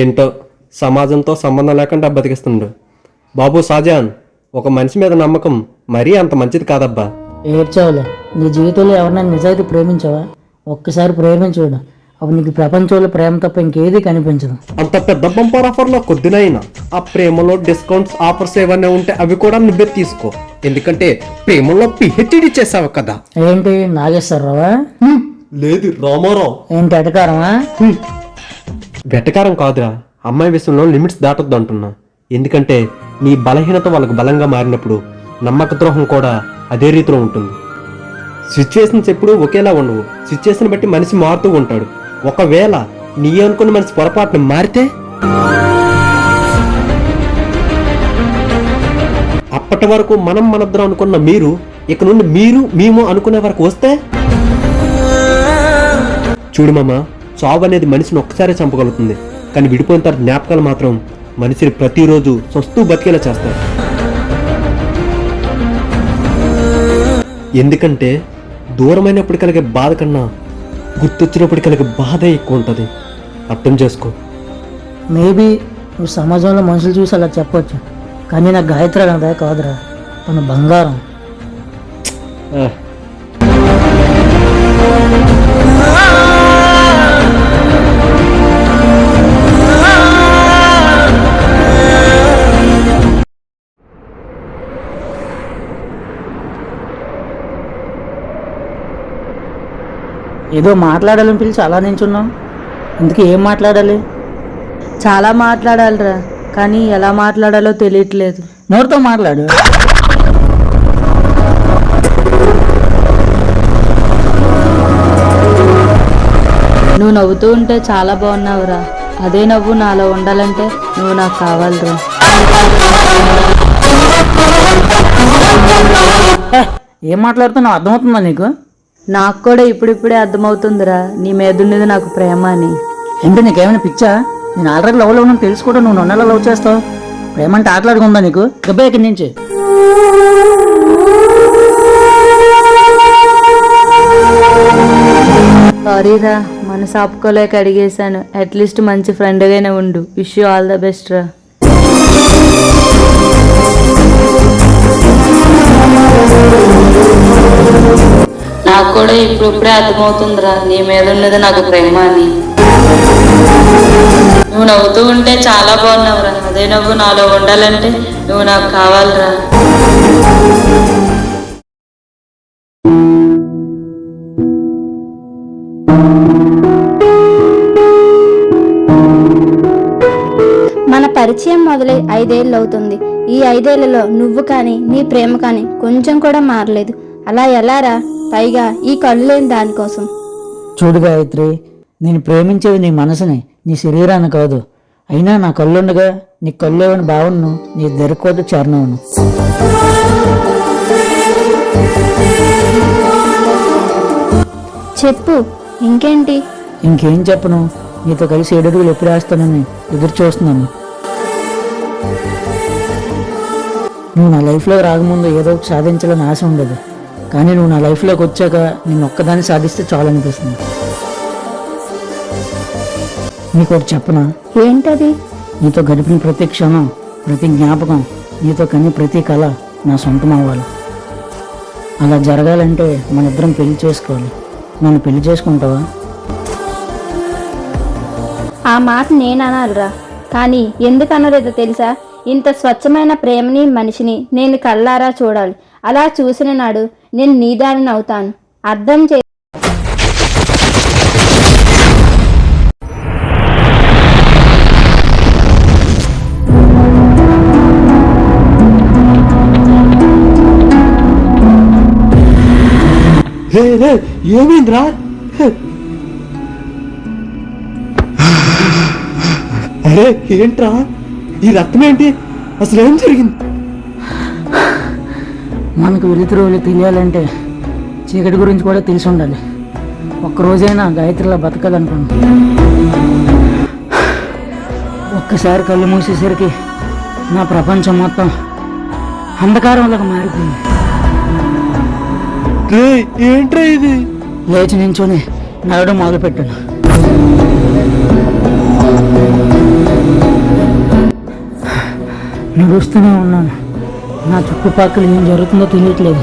ఏంటో సమాజంతో సంబంధం లేకుండా బతికిస్తుండు. బాబు షాజాన్ ఒక మనిషి మీద నమ్మకం మరీ అంత మంచిది కాదబ్బా. ఏడ్చావులే నీ జీవితంలో ఎవరినైనా నిజాయితీ ప్రేమించావా? ఒక్కసారి ప్రేమించుడు అప్పుడు నీకు ప్రపంచంలో ప్రేమ తప్ప ఇంకేది కనిపించదు. అంత పెద్ద బంపర్ ఆఫర్లో కొద్దినైనా ఆ ప్రేమలో డిస్కౌంట్స్ ఆఫర్స్ ఏవైనా ఉంటే అవి కూడా నువ్వే తీసుకో. ఎందుకంటే ప్రేమలో పిహెచ్డి చేసావు కదా. ఏంటి నాగేశ్వరరావా? లేదు రామారావు. ఏంటి అటకారమా వెటకారం కాదురా. అమ్మాయి విషయంలో లిమిట్స్ దాటొద్దు అంటున్నా ఎందుకంటే నీ బలహీనత వాళ్ళకు బలంగా మారినప్పుడు నమ్మక ద్రోహం కూడా అదే రీతిలో ఉంటుంది. సిచ్యువేషన్స్ ఎప్పుడూ ఒకేలా ఉండవు. సిచ్యువేషన్ బట్టి మనిషి మారుతూ ఉంటాడు. ఒకవేళ నీ అనుకున్న మనిషి పొరపాటున మారితే? అప్పటి వరకు మనం మనద్దరం అనుకున్న మీరు ఇక నుండి మీరు మేము అనుకునే వరకు వస్తే? చూడు మామ చావు అనేది మనిషిని ఒక్కసారే చంపగలుగుతుంది. కానీ విడిపోయిన తర్వాత జ్ఞాపకాలు మాత్రం మనిషిని ప్రతిరోజు సొస్తూ బతికేలా చేస్తాయి. ఎందుకంటే దూరమైనప్పుడు కలిగే బాధ కన్నా గుర్తొచ్చినప్పుడు కలిగే బాధ ఎక్కువ ఉంటుంది. అర్థం చేసుకో. మేబీ నువ్వు సమాజంలో మనుషులు చూసి అలా చెప్పొచ్చు. కానీ నాకు గాయత్రి కదా కాదురా. తన బంగారం. ఏదో మాట్లాడాలని పిలిచి అలా నించున్నాం. ఇందుకు ఏం మాట్లాడాలి? చాలా మాట్లాడాలిరా కానీ ఎలా మాట్లాడాలో తెలియట్లేదు. నోటితో మాట్లాడు. నువ్వు నవ్వుతూ ఉంటే చాలా బాగున్నావురా. అదే నవ్వు నాలో ఉండాలంటే నువ్వు నాకు కావాలిరా. ఏం మాట్లాడుతున్నావు? అర్థమవుతుందా నీకు? నాకు కూడా ఇప్పుడిప్పుడే అర్థమవుతుందిరా. నీ మీదున్నది నాకు ప్రేమ అని. ఏంటి నీకేమైనా పిచ్చా? నేను ఆల్రెడీ లవ్లో ఉన్నాను తెలుసు కూడా నువ్వు నన్ను ఎలా లవ్ చేస్తావు? ప్రేమంటే ఆటలాడుకుందా నీకు? గబ్బే ఇక్కడి నుంచి. సారీరా మనసు ఆపుకోలేక అడిగేశాను. అట్లీస్ట్ మంచి ఫ్రెండ్గానే ఉండు. Wish you all the best రా. కూడా ఇప్పుడిప్పుడే అర్థమవుతుందిరా. నీ మీద ఉన్నది నాకు ప్రేమ అని. నువ్వు నవ్వుతూ ఉంటే చాలా బాగున్నావురా. అదే నవ్వు నాలో ఉండాలంటే నువ్వు నాకు కావాలిరా. మన పరిచయం మొదలై ఐదేళ్ళు అవుతుంది ఈ ఐదేళ్ళలో నువ్వు కానీ నీ ప్రేమ కానీ కొంచెం కూడా మారలేదు. అలా ఎలారా? పైగా ఈ కళ్ళు లేని దానికోసం. చూడు గాయత్రి నేను ప్రేమించేది నీ మనసుని నీ శరీరాన్ని కాదు. అయినా నా కళ్ళుండగా నీ కళ్ళేవని భావనను నీ దొరకదు చరణవును చెప్పు ఇంకేంటి? ఇంకేం చెప్పను? నీతో కలిసి ఏడుగులు ఎప్పుడు వేస్తానని ఎదురు చూస్తున్నాను. నువ్వు నా లైఫ్లో రాకముందు ఏదో సాధించాలని ఆశ ఉండదు. కానీ నువ్వు నా లైఫ్లోకి వచ్చాక నేను ఒక్కదాన్ని సాధిస్తే చాలనిపిస్తుంది. నీకు ఒకటి చెప్పనా? ఏంటది? నీతో గడిపిన ప్రతి క్షణం ప్రతి జ్ఞాపకం నీతో కని ప్రతి కళ నా సొంతం అవ్వాలి. అలా జరగాలంటే మన ఇద్దరం పెళ్ళి చేసుకోవాలి. నన్ను పెళ్ళి చేసుకుంటావా? ఆ మాట నేను అనాలిరా. కానీ ఎందుకు అనలేదో తెలుసా? ఇంత స్వచ్ఛమైన ప్రేమని మనిషిని నేను కళ్ళారా చూడాలి. అలా చూసిన నాడు నేను నీదారిని అవుతాను. అర్థం చే ఏమైందిరా? అరే ఏంట్రా? ఈ రక్తం ఏంటి? అసలు ఏం జరిగింది? మనకు వెలుతురు తెలియాలంటే చీకటి గురించి కూడా తెలిసి ఉండాలి ఒక్కరోజైనా గాయత్రిలా బతకాలనుకుంటున్నాను ఒక్కసారి కళ్ళు మూసేసరికి నా ప్రపంచం మొత్తం అంధకారంలోకి మారిపోయింది. ఏంట్రా ఇది? లేచి నించుని నడవడం మొదలుపెట్టాను. నడుస్తూనే ఉన్నాను. నా చుట్టుపక్కల ఏం జరుగుతుందో తెలియట్లేదు.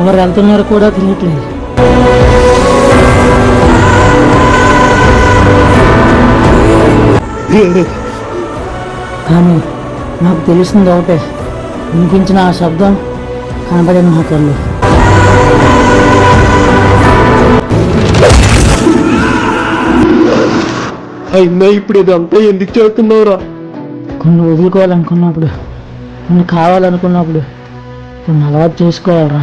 ఎవరు వెళ్తున్నారో కూడా తెలియట్లేదు. కానీ నాకు తెలిసింది ఒకటే. వినిపించిన ఆ శబ్దం కనబడిన నా కళ్ళు. అయినా ఇప్పుడు ఇదంతా ఎందుకు చేస్తున్నావురా? కొన్ని వదులుకోవాలనుకున్నప్పుడు నువ్వు కావాలనుకున్నప్పుడు నువ్వు అలవాటు చేసుకోవాలరా.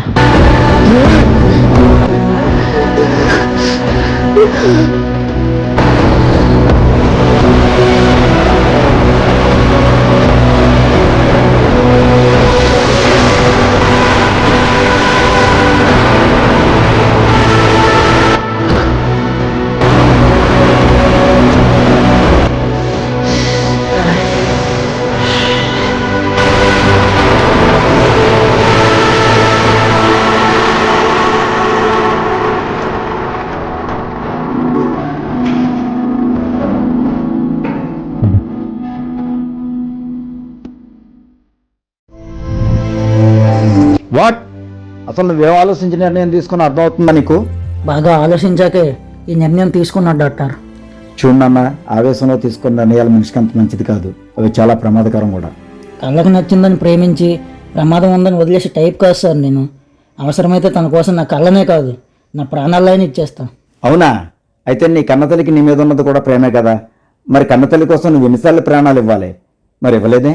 అసలు నువ్వేం ఆలోచించి నిర్ణయం తీసుకుని అర్థమవుతుందా నీకు? బాగా ఆలోచించాకే ఈ నిర్ణయం తీసుకున్నాడు డాక్టర్. చూడన్న ఆవేశంలో తీసుకున్న నిర్ణయాలు మనిషికి అంత మంచిది కాదు. అవి చాలా ప్రమాదకరం కూడా. కళ్ళకు నచ్చిందని ప్రేమించి ప్రమాదం ఉందని వదిలేసి టైప్ కాదు సార్ నేను. అవసరమైతే తన కోసం నా కళ్ళనే కాదు నా ప్రాణాలైనా ఇచ్చేస్తాను అవునా? అయితే నీ కన్నతల్లికి నీ మీద ఉన్నది కూడా ప్రేమే కదా. మరి కన్నతల్లి కోసం నువ్వు ఎన్నిసార్లు ప్రాణాలు ఇవ్వాలి? మరి ఇవ్వలేదే?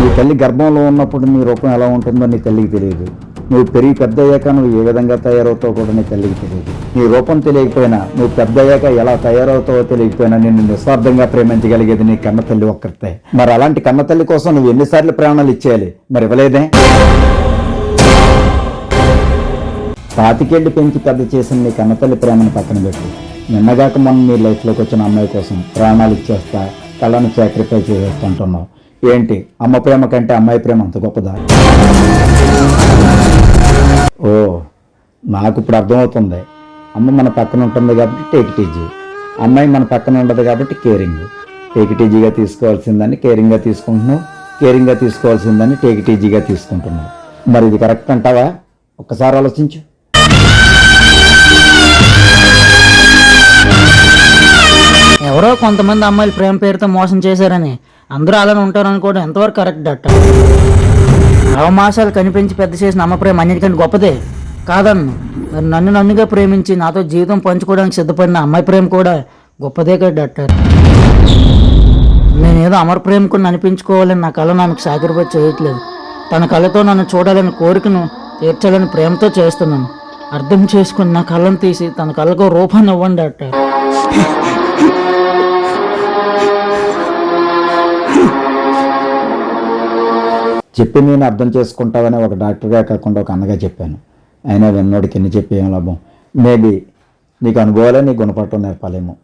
నీ తల్లి గర్భంలో ఉన్నప్పుడు నీ రూపం ఎలా ఉంటుందో నీ తల్లికి తెలియదు. నువ్వు పెరిగి పెద్ద అయ్యాక నువ్వు ఏ విధంగా తయారవుతావు కూడా నీ తల్లికి తెలియదు. నీ రూపం తెలియకపోయినా నువ్వు పెద్ద అయ్యాక ఎలా తయారవుతావో తెలియకపోయినా నిన్ను నిస్వార్థంగా ప్రేమించగలిగేది నీ కన్న తల్లి ఒక్కరితే. మరి అలాంటి కన్న తల్లి కోసం నువ్వు ఎన్నిసార్లు ప్రాణాలు ఇచ్చేయాలి? మరి ఇవ్వలేదే? పాతికేళ్ళు పెంచి పెద్ద చేసిన నీ కన్నతల్లి ప్రేమను పక్కన పెట్టు. నిన్నగాక మొన్న నీ లైఫ్లోకి వచ్చిన అమ్మాయి కోసం ప్రాణాలు ఇచ్చేస్తా కళ్ళను సాక్రిఫై చేసేస్తా అంటున్నావు. ఏంటి? అమ్మ ప్రేమ కంటే అమ్మాయి ప్రేమ అంత గొప్పదా? ఓ నాకు ఇప్పుడు అర్థమవుతుంది. అమ్మ మన పక్కన ఉంటుంది కాబట్టి టేక్ అమ్మాయి మన పక్కన ఉండదు కాబట్టి కేరింగ్ టేక్ తీసుకోవాల్సిందని కేరింగ్గా తీసుకుంటున్నావు. కేరింగ్గా తీసుకోవాల్సిందని టేక్ ఇట్ తీసుకుంటున్నావు. మరి ఇది కరెక్ట్ అంటావా? ఒక్కసారి ఆలోచించు. ఎవరో కొంతమంది అమ్మాయిలు ప్రేమ పేరుతో మోసం చేశారని అందరూ అలానే ఉంటారు అనుకోవడం ఎంతవరకు కరెక్ట్ అట్ట నవమాసాలు కనిపించి పెద్ద చేసిన అమ్మ ప్రేమ అన్నిటికంటే గొప్పదే. కాదన్ను నన్ను నన్నుగా ప్రేమించి నాతో జీవితం పంచుకోవడానికి సిద్ధపడిన అమ్మాయి ప్రేమ కూడా గొప్పదే కదా డాక్టర్. నేనేదో అమర ప్రేమకుని అనిపించుకోవాలని నా కళ నాకు సాక్రిఫైస్ చేయట్లేదు. తన కళతో నన్ను చూడాలని కోరికను తీర్చాలని ప్రేమతో చేస్తున్నాను. అర్థం చేసుకుని నా కళ్ళను తీసి తన కళ్ళకు రూపాన్ని ఇవ్వండి డాక్టర్. చెప్పి నేను అర్థం చేసుకుంటావని ఒక డాక్టర్గా కాకుండా ఒక అన్నగా చెప్పాను. అయినా విన్నోడికి ఎన్ని చెప్పి ఏం లాభం? మేబీ నీకు అనుభవాలే నీ గుణపడటం నేర్పాలేమో.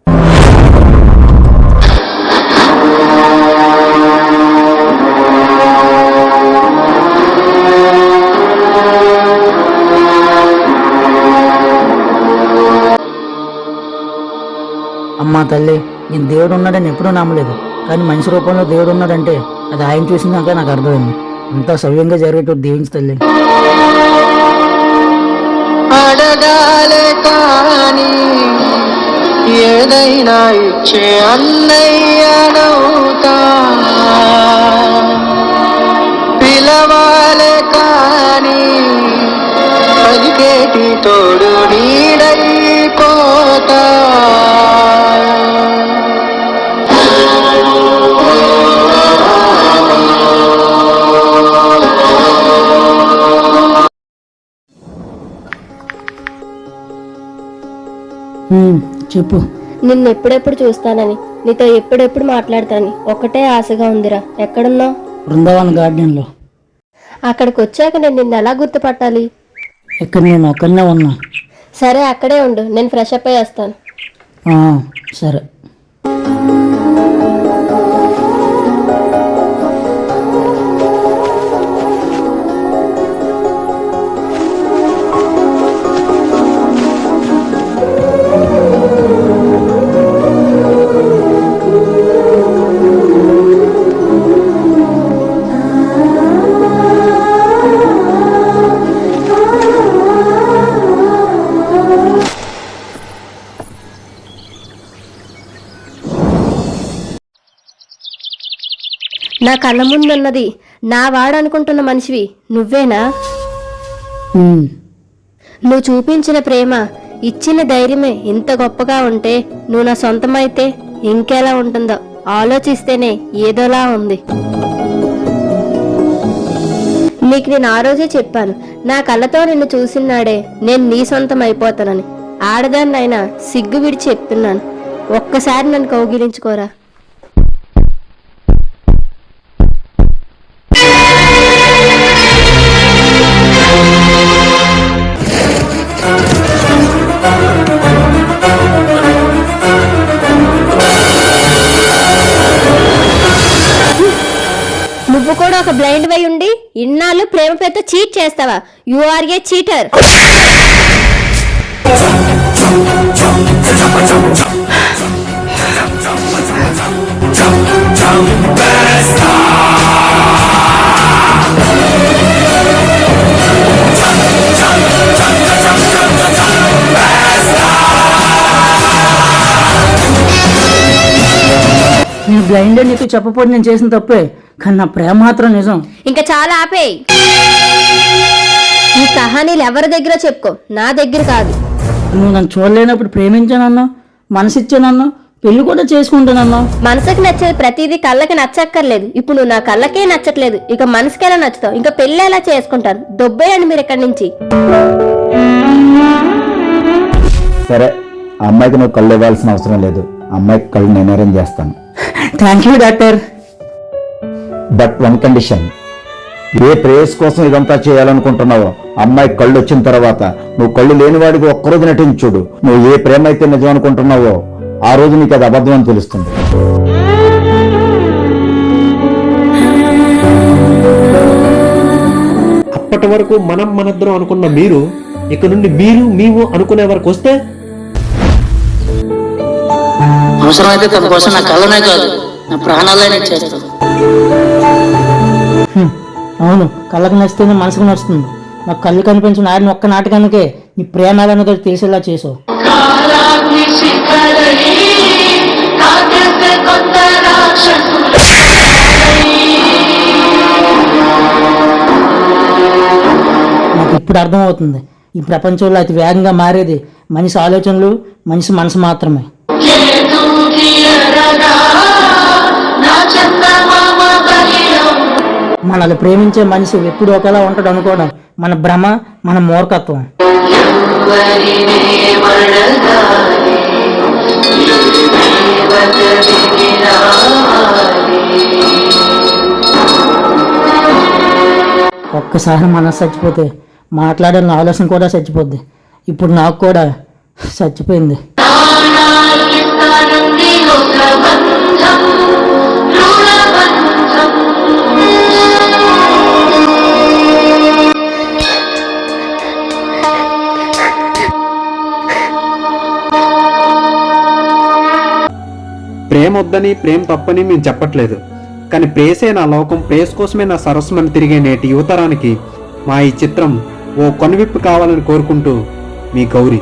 అమ్మా తల్లి నేను దేవుడు ఉన్నాడని ఎప్పుడూ నమ్మలేదు. కానీ మనిషి రూపంలో దేవుడు ఉన్నాడంటే అది ఆయన చూసినాక నాకు అర్థమైంది. అంతా సవ్యంగా జరిగేటట్టు దీవించి తల్లి. అడగాలే కానీ ఏదైనా ఇచ్చే అన్నయ్యనవుతా. పిలవాలే కానీ పలికేటి తోడు చెప్పు. నిన్ను ఎప్పుడెప్పుడు చూస్తానని నీతో ఎప్పుడెప్పుడు మాట్లాడతానని. ఒకటే ఆశగా ఉందిరా. ఎక్కడున్నావు? బృందావన్ గార్డెన్లో. అక్కడికి వచ్చాక నేను నిన్ను ఎలా గుర్తుపట్టాలి? ఇక్కడ నేను ఒక్కనే ఉన్నా. సరే అక్కడే ఉండు. నేను ఫ్రెష్ అప్ అయ్యి వస్తాను. సరే. నా కళ్ళ ముందున్నది. నా వాడు అనుకుంటున్న మనిషివి నువ్వేనా? నువ్వు చూపించిన ప్రేమ ఇచ్చిన ధైర్యమే ఇంత గొప్పగా ఉంటే నువ్వు నా సొంతమైతే ఇంకెలా ఉంటుందో ఆలోచిస్తేనే ఏదోలా ఉంది. నీకు నేను ఆ రోజే చెప్పాను నా కళ్ళతో నిన్ను చూసినాడే నేను నీ సొంతం అయిపోతానని ఆడదాన్నైనా సిగ్గు విడిచి చెప్తున్నాను. ఒక్కసారి నన్ను కౌగిలించుకోరా. ఒక బ్లైండ్ వై ఉండి ఇన్నాళ్ళు ప్రేమ పేరుతో చీట్ చేస్తావా యు ఆర్ ఏ చీటర్ నేను బ్లైండ్ అని నీకు చెప్పపోతే నేను చేసిన తప్పే కానీ నా ప్రేమ మాత్రం నిజం. ఇంకా చాలా ఆపేయ్. ఈ కహానీలు ఎవరి దగ్గర చెప్పుకో? నా దగ్గర కాదు. నువ్వు నన్ను చూడలేనప్పుడు ప్రేమించానన్నావు మనసిచ్చానన్నావు పెళ్ళి కూడా చేసుకుంటానన్నావు మనసుకి నచ్చేది ప్రతిదీ కళ్ళకి నచ్చక్కర్లేదు. ఇప్పుడు నువ్వు నా కళ్ళకే నచ్చట్లేదు. ఇక మనసుకి ఎలా నచ్చుతావు? ఇంకా పెళ్ళి ఎలా చేసుకుంటారు? దొబ్బేయండి మీరు ఇక్కడి నుంచి. సరే ఆ అమ్మాయికి నువ్వు కళ్ళు ఇవ్వాల్సిన అవసరం లేదు. ఆ అమ్మాయికి కళ్ళు నేను అరేంజ్ చేస్తాను. Thank you doctor but one condition ఏ ప్రేయస్ కోసం ఇదంతా చేయాలనుకుంటున్నావో అమ్మాయి కళ్ళు వచ్చిన తర్వాత నువ్వు కళ్ళు లేని వాడికి ఒక్కరోజు నటించి చూడు నువ్వు ఏ ప్రేమ అయితే నిజం అనుకుంటున్నావో ఆ రోజు నీకు అది అబద్ధం అని తెలుస్తుంది. అప్పటి వరకు మనం మనద్దరం అనుకున్న మీరు ఇక నుండి మీరు మేము అనుకునే వరకు వస్తే అవసరమైతే తన కోసం నా కళ్ళనే కాదు నా ప్రాణాలనే చేస్తాను. అవును కళ్ళకు నచ్చితేనే మనసుకు నచ్చుతుంది నాకు కళ్ళు కనిపించిన ఆయన ఒక్క నాటకానికే నీ ప్రేమాలన్నదో తెలిసేలా చేసావు. నాకు ఇప్పుడు అర్థమవుతుంది. ఈ ప్రపంచంలో అతి వేగంగా మారేది మనిషి ఆలోచనలు మనిషి మనసు మాత్రమే. మనల్ని ప్రేమించే మనిషి ఎప్పుడు ఒకలా ఉంటాడు అనుకోవడం మన భ్రమ మన మూర్ఖత్వం. ఒక్కసారి మనసు చచ్చిపోతే మాట్లాడాలని ఆలోచన కూడా చచ్చిపోద్ది. ఇప్పుడు నాకు కూడా చచ్చిపోయింది. ప్రేమ వద్దని ప్రేమ తప్పని మేము చెప్పట్లేదు. కానీ ప్రేసే నా లోకం ప్రేస్ కోసమే నా సరస్సుమని తిరిగే నేటి యువతరానికి మా ఈ చిత్రం ఓ కొనువిప్పు కావాలని కోరుకుంటూ మీ గౌరీ.